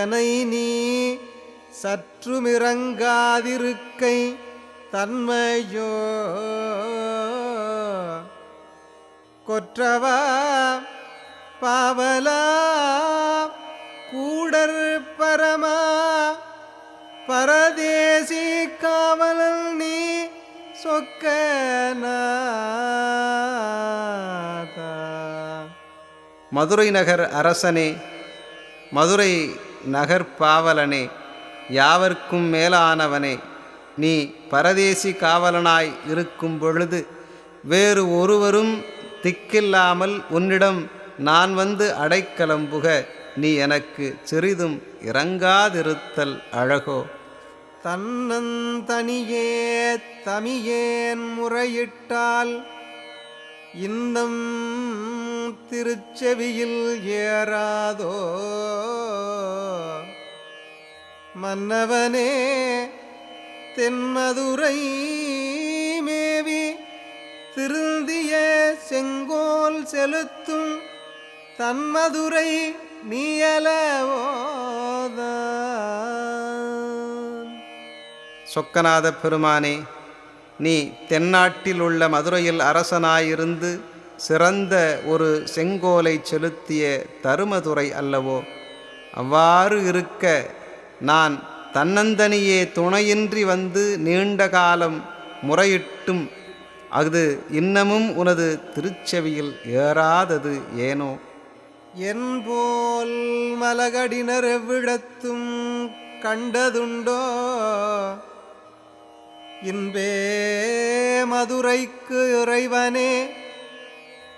எனை நீ சற்றுமிறங்காதிருக்கை தன்மையோ? கொற்றவா? பாவலா? கூடர் பரமா? பரதேசி காவலல் நீ சொக்கநாதா? மதுரை நகர் அரசனே மதுரை நகர்ப்பாவலனே யாவர்க்கும் மேலானவனே நீ பரதேசி காவலனாய் இருக்கும் பொழுது வேறு ஒருவரும் திக்கில்லாமல் உன்னிடம் நான் வந்து அடைக்கலம்புக நீ எனக்கு சிறிதும் இறங்காதிருத்தல் அழகோ. தன்னந்தனியே தமியேன் முறையிட்டால் இன்னம் திருச்செவியில் ஏறாதோ? மன்னவனே தென்மதுரை மேவி திருந்திய செங்கோல் செலுத்தும் தன்மதுரை நீயலவோத சொக்கநாத பெருமானே நீ தென்னாட்டில் உள்ள மதுரையில் அரசனாயிருந்து சிறந்த ஒரு செங்கோலை செலுத்திய தருமதுரை அல்லவோ? அவ்வாறு இருக்க நான் தன்னந்தனியே துணையின்றி வந்து நீண்ட காலம் முறையிட்டும் அது இன்னமும் உனது திருச்செவியில் ஏறாதது ஏனோ? என்போல் மலகடினர் எவ்விடத்தும் கண்டதுண்டோ? இன்பே மதுரைக்கு இறைவனே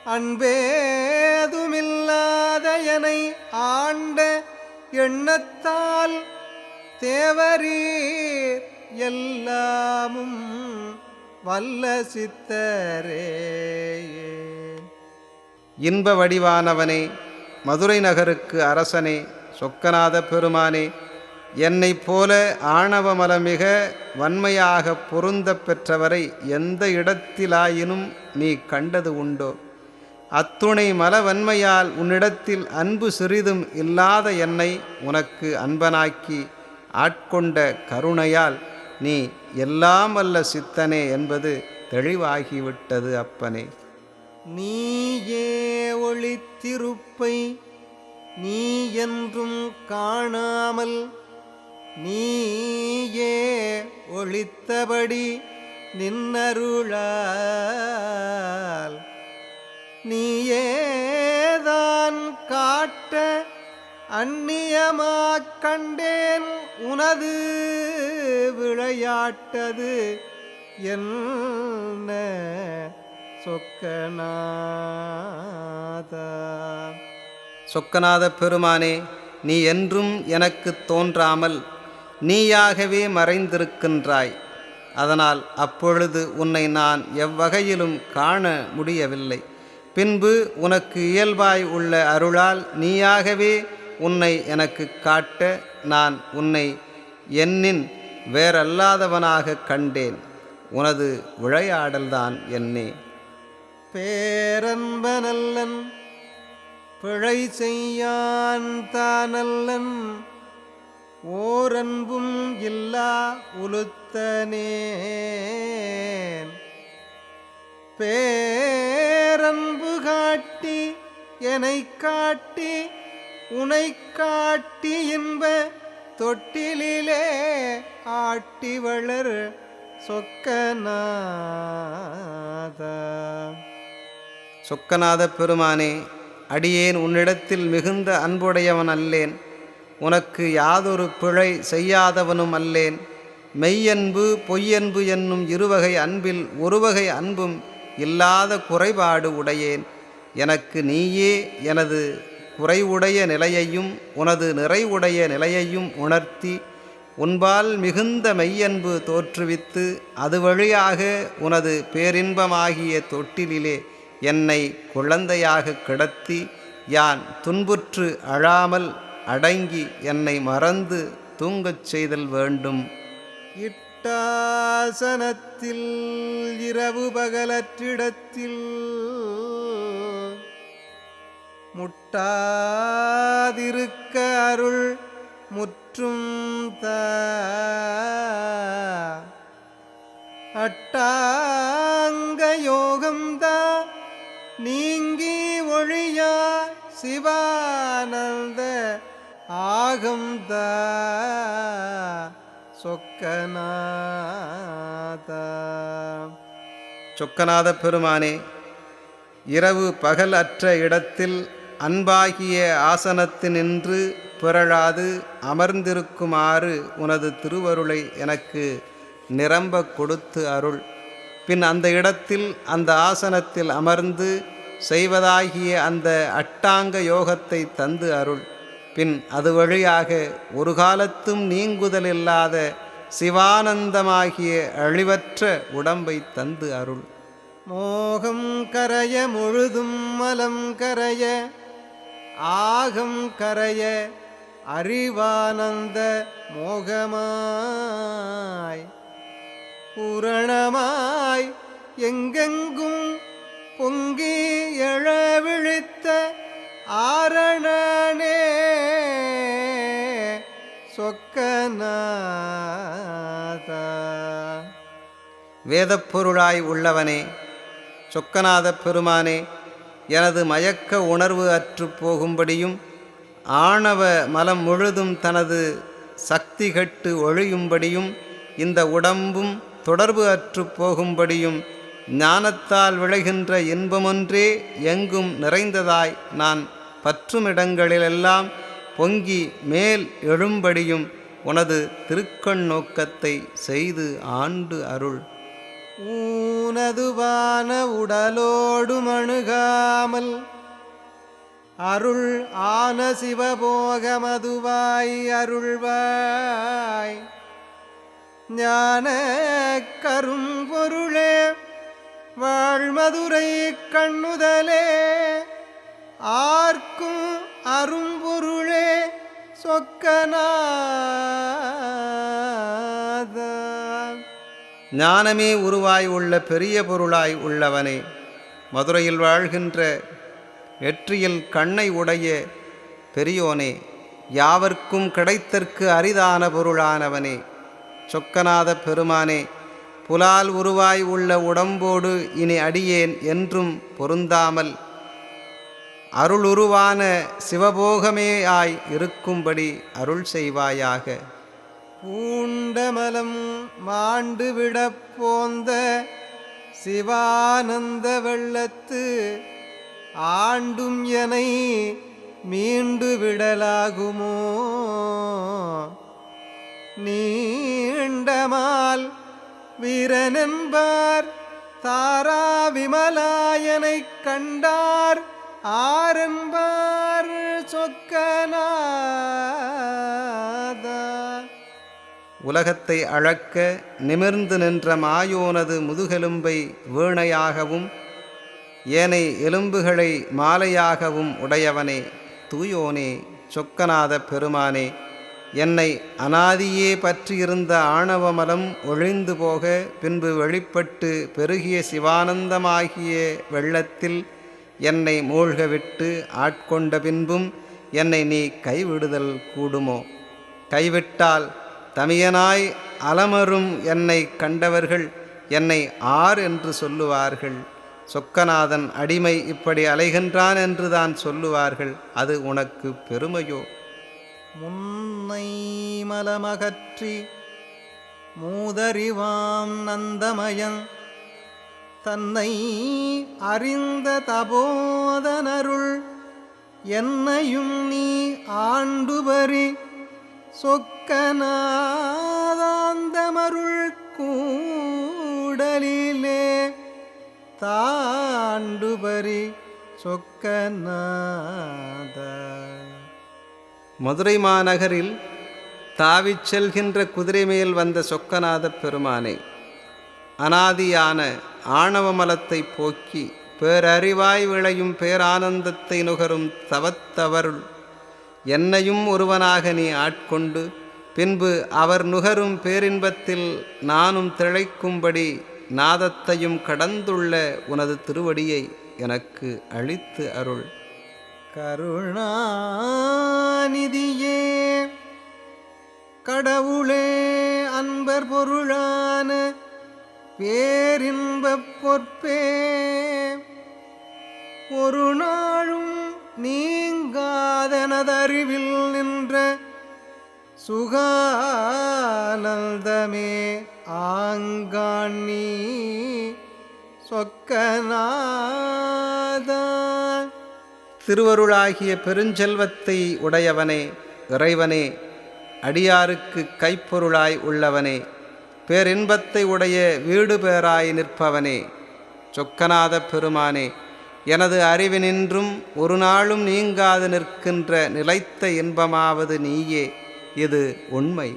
அன்பேதுமில்லாதயனை ஆண்ட எண்ணத்தால் தேவரீர் எல்லாமும் வல்ல சித்தரே. இன்ப வடிவானவனே மதுரை நகருக்கு அரசனே சொக்கநாத பெருமானே என்னைப் போல ஆணவமலமிக வன்மையாக பொருந்த பெற்றவரை எந்த இடத்திலாயினும் நீ கண்டது உண்டோ? அத்துணை மலவன்மையால் உன்னிடத்தில் அன்பு சிறிதும் இல்லாத என்னை உனக்கு அன்பனாக்கி ஆட்கொண்ட கருணையால் நீ எல்லாம் அல்ல சித்தனே என்பது தெளிவாகிவிட்டது அப்பனே. நீயே ஒளித்திருப்பை நீ என்றும் காணாமல் நீயே ஒளித்தபடி நின்னருளால். நீயேதான் காட்ட அந்நியமாக் கண்டேன் உனது விளையாட்டது என்ன சொக்கநாதா? சொக்கநாத பெருமானே நீ என்றும் எனக்கு தோன்றாமல் நீயாகவே மறைந்திருக்கின்றாய். அதனால் அப்பொழுது உன்னை நான் எவ்வகையிலும் காண முடியவில்லை. பின்பு உனக்கு இயல்பாய் உள்ள அருளால் நீயாகவே உன்னை எனக்கு காட்ட நான் உன்னை என்னின் வேறல்லாதவனாக கண்டேன். உனது விளையாடல்தான் என்னே. பேரன்பனல்லன் பிழை செய்யான் தானல்லன் ஓரன்பும் இல்லா உளுத்தனேன். பேரன்பு காட்டி என்னை காட்டி உனை காட்டி இன்ப தொட்டிலே ஆட்டி வளர் சொக்கநாத. சொக்கநாத பெருமானே அடியேன் உன்னிடத்தில் மிகுந்த அன்புடையவன் அல்லேன். உனக்கு யாதொரு பிழை செய்யாதவனும் அல்லேன். மெய்யன்பு பொய்யன்பு என்னும் இருவகை அன்பில் ஒருவகை அன்பும் இல்லாத குறைபாடு உடையேன். எனக்கு நீயே எனது குறைவுடைய நிலையையும் உனது நிறைவுடைய நிலையையும் உணர்த்தி உன்பால் மிகுந்த மெய்யன்பு தோற்றுவித்து அது வழியாக உனது பேரின்பமாகிய தொட்டிலிலே என்னை குழந்தையாக கிடத்தி யான் துன்புற்று அழாமல் அடங்கி என்னை மறந்து தூங்கச் செய்தல் வேண்டும். இட்டாசனத்தில் இரவு பகலற்றிடத்தில் முட்டாதிருக்க அருள் முற்றும் த அட்டாங்க யோகம்தா நீங்கி ஒழியா சிவானந்த ஆகம்தா சொக்கநாதா. சொக்கநாத பெருமானே இரவு பகல் அற்ற இடத்தில் அன்பாகிய ஆசனத்தினின்று பிறழாது அமர்ந்திருக்குமாறு உனது திருவருளை எனக்கு நிரம்ப கொடுத்து அருள். பின் அந்த இடத்தில் அந்த ஆசனத்தில் அமர்ந்து செய்வதாகிய அந்த அட்டாங்க யோகத்தை தந்து அருள். பின் அது வழியாக ஒரு காலத்தும் நீங்குதல் இல்லாத சிவானந்தமாகிய அழிவற்ற உடம்பை தந்து அருள். மோகம் கரைய முழுதும் மலம் கரைய ஆகம் கரைய அறிவானந்த மோகமாய். பூரணமாய் எங்கெங்கும் பொங்கி எழ விழித்த ஆரணனே சொக்கநாதா. வேதப்பொருளாய் உள்ளவனே சொக்கநாதப் பெருமானே எனது மயக்க உணர்வு அற்று போகும்படியும் ஆணவ மலம் முழுதும் தனது சக்தி கட்டு ஒழியும்படியும் இந்த உடம்பும் தொடர்பு அற்று போகும்படியும் ஞானத்தால் விளைகின்ற இன்பமொன்றே எங்கும் நிறைந்ததாய் நான் பற்றுமிடங்களிலெல்லாம் பொங்கி மேல் எழும்படியும் உனது திருக்கண் நோக்கத்தை செய்து ஆண்டு அருள். ஊனதுவான உடலோடு மணுகாமல் அருள் ஆன சிவபோகமதுவாய் அருள்வாய். ஞான கரும்பொருளே வாழ்மதுரை கண்ணுதலே ஆர்க்கும் அரும்பொருளே சொக்கநாத. ஞானமே உருவாய் உள்ள பெரிய பொருளாய் உள்ளவனே மதுரையில் வாழ்கின்ற வெற்றியில் கண்ணை உடைய பெரியோனே யாவர்க்கும் கிடைத்தற்கு அரிதான பொருளானவனே சொக்கநாத பெருமானே புலால் உருவாய் உள்ள உடம்போடு இனி அடியேன் என்றும் பொருந்தாமல் அருளுருவான சிவபோகமேயாய் இருக்கும்படி அருள் செய்வாயாக. பூண்டமலம் மாண்டுவிட போந்த சிவானந்த வெள்ளத்து ஆண்டும் எனை மீண்டு விடலாகுமோ நீண்டமால் வீரனென்பார் தாரா விமலாயனைக் கண்டார் ஆரம்பார் சொக்கநாதா. உலகத்தை அழக்க நிமிர்ந்து நின்ற மாயோனது முதுகெலும்பை வீணையாகவும் ஏனை எலும்புகளை மாலையாகவும் உடையவனே தூயோனே சொக்கநாத பெருமானே என்னை அனாதியே பற்றியிருந்த ஆணவமலம் ஒழிந்து போக பின்பு வெளிப்பட்டு பெருகிய சிவானந்தமாகிய வெள்ளத்தில் என்னை மூழ்கவிட்டு ஆட்கொண்ட பின்பும் என்னை நீ கைவிடுதல் கூடுமோ? கைவிட்டால் தமியனாய் அலமரும் என்னை கண்டவர்கள் என்னை ஆர் என்று சொல்லுவார்கள். சொக்கநாதன் அடிமை இப்படி அலைகின்றான் என்று தான் சொல்லுவார்கள். அது உனக்கு பெருமையோ? முன்னை மலமகற்றி மூதறிவாம் நந்தமயன் தன்னை அறிந்த தபோதனருள் என்னையும் நீ ஆண்டுபரி சொக்கநாதாந்தமருள் கூடலிலே தாண்டுபரி சொக்கநாத. மதுரை மாநகரில் தாவிச் செல்கின்ற குதிரை மேல் வந்த சொக்கநாதப் பெருமானை அனாதியான ஆணவமலத்தை போக்கி பேரறிவாய் விளையும் பேரானந்தத்தை நுகரும் தவத்தவருள் என்னையும் ஒருவனாக நீ ஆட்கொண்டு பின்பு அவர் நுகரும் பேரின்பத்தில் நானும் திளைக்கும்படி நாதத்தையும் கடந்துள்ள உனது திருவடியை எனக்கு அளித்து அருள். கருணாநிதியே கடவுளே அன்பர் பொருளா பேரின்பப் பொற்பே. ஒரு நாளும் நீங்காதனதறிவில் நின்ற சுகானந்தமே ஆங்காணி சொக்கநாத. திருவருளாகிய பெருஞ்செல்வத்தை உடையவனே இறைவனே அடியாருக்கு கைப்பொருளாய் உள்ளவனே பேரின்பத்தை உடைய வீடு பேராய் நிற்பவனே சொக்கநாத பெருமானே எனது அறிவினின்றும் ஒரு நாளும் நீங்காது நிற்கின்ற நிலைத்த இன்பமாவது நீயே இது உண்மை.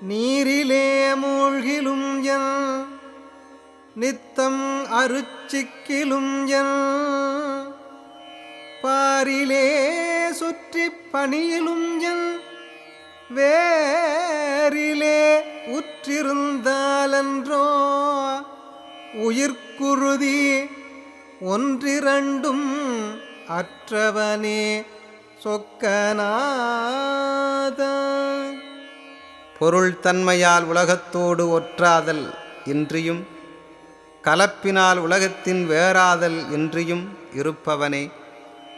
நீரிலே மூழ்கிலும் என் நித்தம் அருச்சிக்கிலும் என் பாரிலே சுற்றி பணியிலும் என் வேரிலே உற்றிருந்தாலன்றோ? உயிர்க்குருதி ஒன்றிரண்டும் அற்றவனே சொக்கநாத. பொருள் தன்மையால் உலகத்தோடு ஒற்றாதல் இன்றியும் கலப்பினால் உலகத்தின் வேறாதல் இன்றியும் இருப்பவனே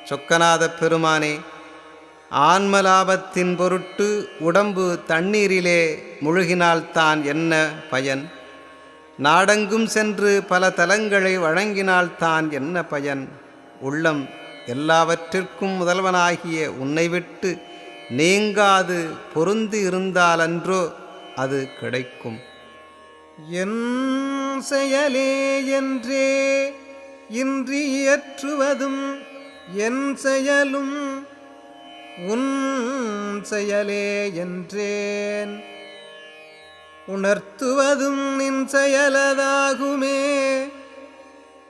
சொக்கநாத பெருமானே ஆன்மலாபத்தின் பொருட்டு உடம்பு தண்ணீரிலே முழுகினால்தான் என்ன பயன்? நாடெங்கும் சென்று பல தலங்களை வழங்கினால்தான் என்ன பயன்? உள்ளம் எல்லாவற்றிற்கும் முதல்வனாகிய உன்னை விட்டு நீங்காது பொருந்து இருந்தாலன்றோ அது கிடைக்கும். என் செயலே என்றே இன்றி இயற்றுவதும் என் செயலும் உன் செயலே என்றேன். உணர்த்துவதும் நின் செயலதாகுமே.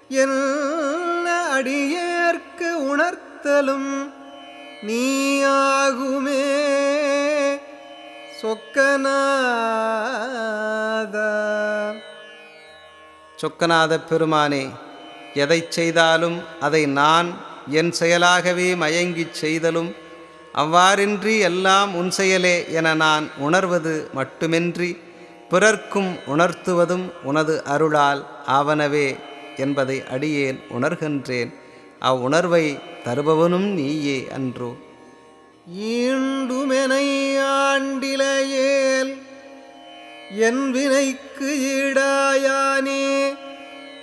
என் அடியேற்கு உணர்த்தலும் நீயாகுமே. சொக்கநாத. சொக்கநாத பெருமானே எதை செய்தாலும் அதை நான் என் செயலாகவே மயங்கிச் செய்தலும் அவ்வாறின்றி எல்லாம் உன் செயலே என நான் உணர்வது மட்டுமின்றி பிறர்க்கும் உணர்த்துவதும் உனது அருளால் ஆவனவே என்பதை அடியேன் உணர்கின்றேன். அவ்வுணர்வை தருபவனும் நீயே அன்றோ. ஈண்டுமெனை ஆண்டிலையேல் என் வினைக்கு ஈடாயானே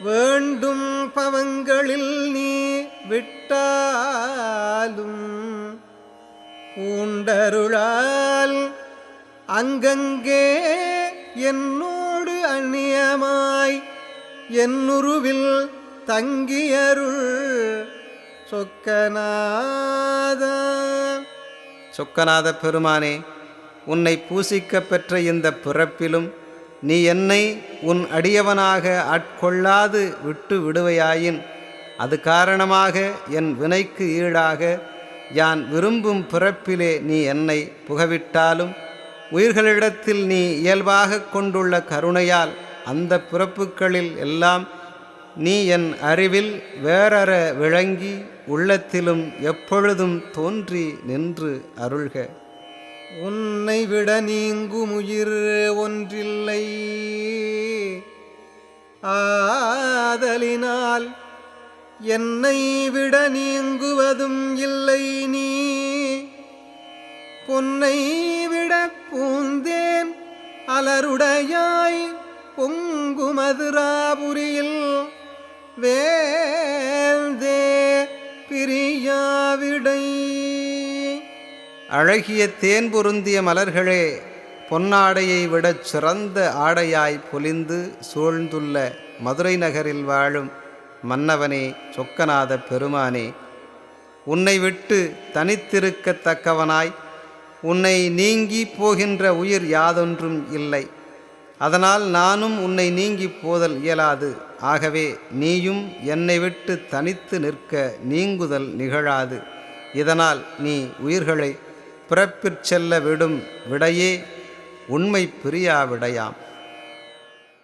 வேண்டும் பவங்களில் நீ விட்டாலும் பூண்டருளால் அங்கங்கே என்னோடு அந்நியமாய் என்னுருவில் தங்கியருள் சொக்கநாதா. சொக்கநாத பெருமானே உன்னை பூசிக்க பெற்ற இந்த பிறப்பிலும் நீ என்னை உன் அடியவனாக ஆட்கொள்ளாது விட்டு விடுவையாயின் அது காரணமாக என் வினைக்கு ஈடாக யான் விரும்பும் பிறப்பிலே நீ என்னை புகவிட்டாலும் உயிர்களிடத்தில் நீ இயல்பாக கொண்டுள்ள கருணையால் அந்த பிறப்புகளில் எல்லாம் நீ என் அறிவில் வேறற விளங்கி உள்ளத்திலும் எப்பொழுதும் தோன்றி நின்று அருள்க. உன்னை விட நீங்கும் உயிர் ஒன்றில்லை. ஆதலினால் என்னை விட நீங்குவதும் இல்லை நீ. பொன்னை விட பூந்தேன் அலருடையாய் பொங்குமதுராபுரியில் வேந்தே பிரியாவிடை. அழகிய தேன் பொருந்திய மலர்களே பொன்னாடையை விடச் சிறந்த ஆடையாய் பொலிந்து சூழ்ந்துள்ள மதுரை நகரில் வாழும் மன்னவனே சொக்கநாத பெருமானே உன்னை விட்டு தனித்திருக்கத்தக்கவனாய் உன்னை நீங்கி போகின்ற உயிர் யாதொன்றும் இல்லை. அதனால் நானும் உன்னை நீங்கி போதல் இயலாது. ஆகவே நீயும் என்னை விட்டு தனித்து நிற்க நீங்குதல் நிகழாது. இதனால் நீ உயிர்களை பிறப்பிற் செல்ல விடும் விடையே உண்மை